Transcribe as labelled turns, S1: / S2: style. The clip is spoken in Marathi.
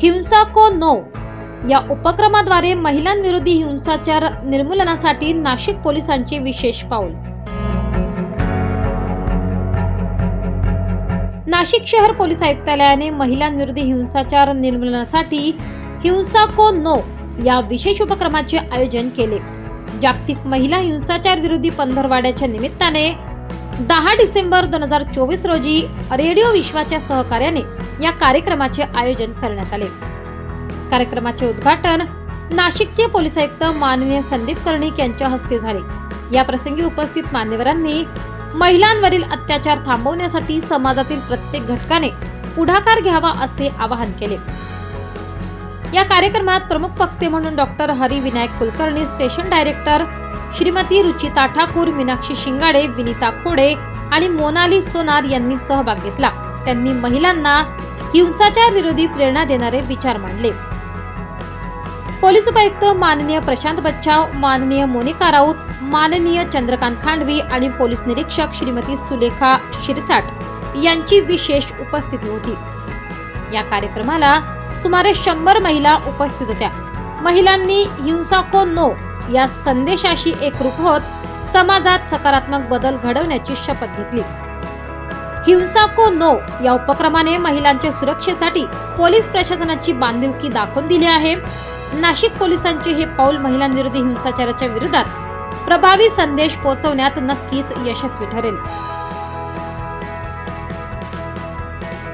S1: हिंसा को नो. या उपक्रमाद्वारे महिलांविरोधी हिंसाचार निर्मूलनासाठी नाशिक पोलिसांचे विशेष पाऊल. नाशिक शहर पोलीस आयुक्तालयाने महिलांविरोधी हिंसाचार निर्मूलनासाठी हिंसा को नो या विशेष उपक्रमाचे आयोजन केले. जागतिक महिला हिंसाचार विरोधी पंधरवाड्याच्या निमित्ताने दहा डिसेंबर दोन हजार चोवीस रोजी रेडिओ विश्वाच्या सहकार्याने या कार्यक्रमाचे आयोजन करण्यात आले. कार्यक्रमाचे उद्घाटन नाशिकचे पोलीस आयुक्त माननीय संदीप कर्णिक यांच्या हस्ते झाले. या प्रसंगी उपस्थित मान्यवरांनी महिलांवरील अत्याचार थांबवण्यासाठी समाजातील प्रत्येक घटकाने पुढाकार घ्यावा असे आवाहन केले. या कार्यक्रमात प्रमुख वक्ते म्हणून doctor Hari Vinayak Kulkarni station director Shrimati Ruchita Thakur Meenakshi Shingade Vinita Khode आणि मोनाली सोनार यांनी सहभाग घेतला. त्यांनी महिलांना हिंसाचार विरोधी प्रेरणा देणारे विचार मांडले. पोलीस उपायुक्त माननीय प्रशांत बच्चाव माननीय मोनिका राऊत माननीय चंद्रकांत खांडवी आणि पोलीस निरीक्षक श्रीमती सुलेखा शिरसाट यांची विशेष उपस्थिती होती. या कार्यक्रमाला सुमारे शंभर महिला उपस्थित होत्या. महिलांनी हिंसा को नो या संदेशाशी एकरूप होत समाजात सकारात्मक बदल घडवण्याची शपथ घेतली. हिंसा को नो या उपक्रमाने महिलांच्या सुरक्षेसाठी पोलीस प्रशासनाची बांधिलकी दाखवून दिली आहे. नाशिक पोलिसांचे हे पाऊल महिलांविरोधी हिंसाचाराच्या विरोधात प्रभावी संदेश पोहोचवण्यात नक्कीच यशस्वी ठरेल.